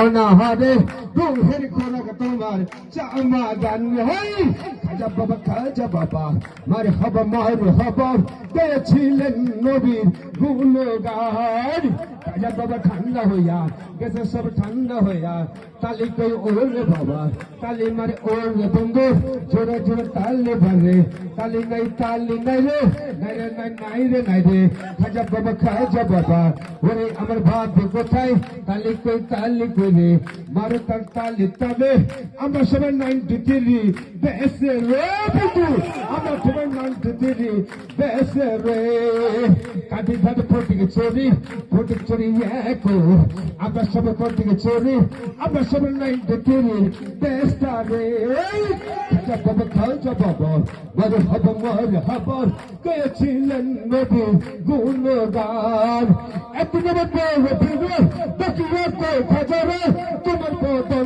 অনাহারে রুহের খোরাক তোমার চামা গান হই খাজা বাবা খাজা বাবা মার হবা মার হবা গেছিলেন নবীর গুণগান। খাজা বাবা ঠান্ডা হইয়া গেছে, সব ঠান্ডা হইয়া। তালি কই ওরে বাবা, তালি মারে ওরে বন্ধু, জোরে জোরে তালি বারে তালি নাই তালি নাই রে নাই রে নাই রে নাই রে। খাজা বাবা খাজা বাবা, ওরে আমার ভাত কোথায়? তালি কই তালি কই রে? মারো তার তালি তবে আমরা সবাই নাইনটি থ্রি বেসে রে বন্ধু আমরা সবাই নাইনটি থ্রি বেসে রে কাটি ধারে ফটিকে চোরি ফটিক চোরি একো আমরা সবাই ফটিকে চোরি আমরা সবাই নাইনটি থ্রি বেসটা রে খাজা বাবা খাজা বাবা মারে হব মারে হব গেছিলেন নবী গুণগান এত নবী বলে ফিরে বাকি রাত খাজারে তোমার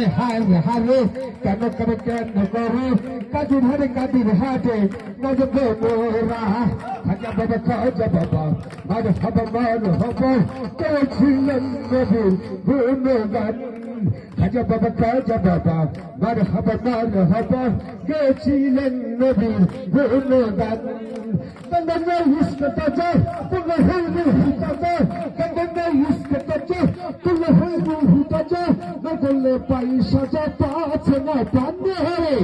हाय हाय हाय कब कर के गोरी कज भर कबीर हाटे नज को मोरा हका बब को जब बब हर सब मान हब तो छिलन नबी भूमि गन हका बब को जब बब मर हब मान हब के छिलन नबी भूमि गन तंदर हुस्न तजर না করলে পয়সাটা পাচ্ছে না পান্নে হারে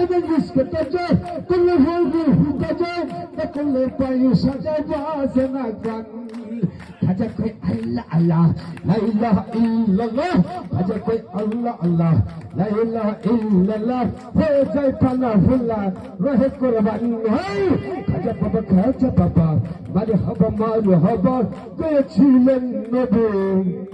কandanga hiskataca, tulla huydu hitaca, না করলে পয়সাটা পাচ্ছে না গান খাজা কই আল্লাহ আল্লাহ লা ইলাহা ইল্লাল্লাহ খাজা কই আল্লাহ আল্লাহ লা ইলাহা ইল্লাল্লাহ হয়ে যায় পানা ফুল্লা রহে কোরবান হয় খাজা বাবা খাজা বাবা মারে হবা মারে হবা গেছিলেন নবী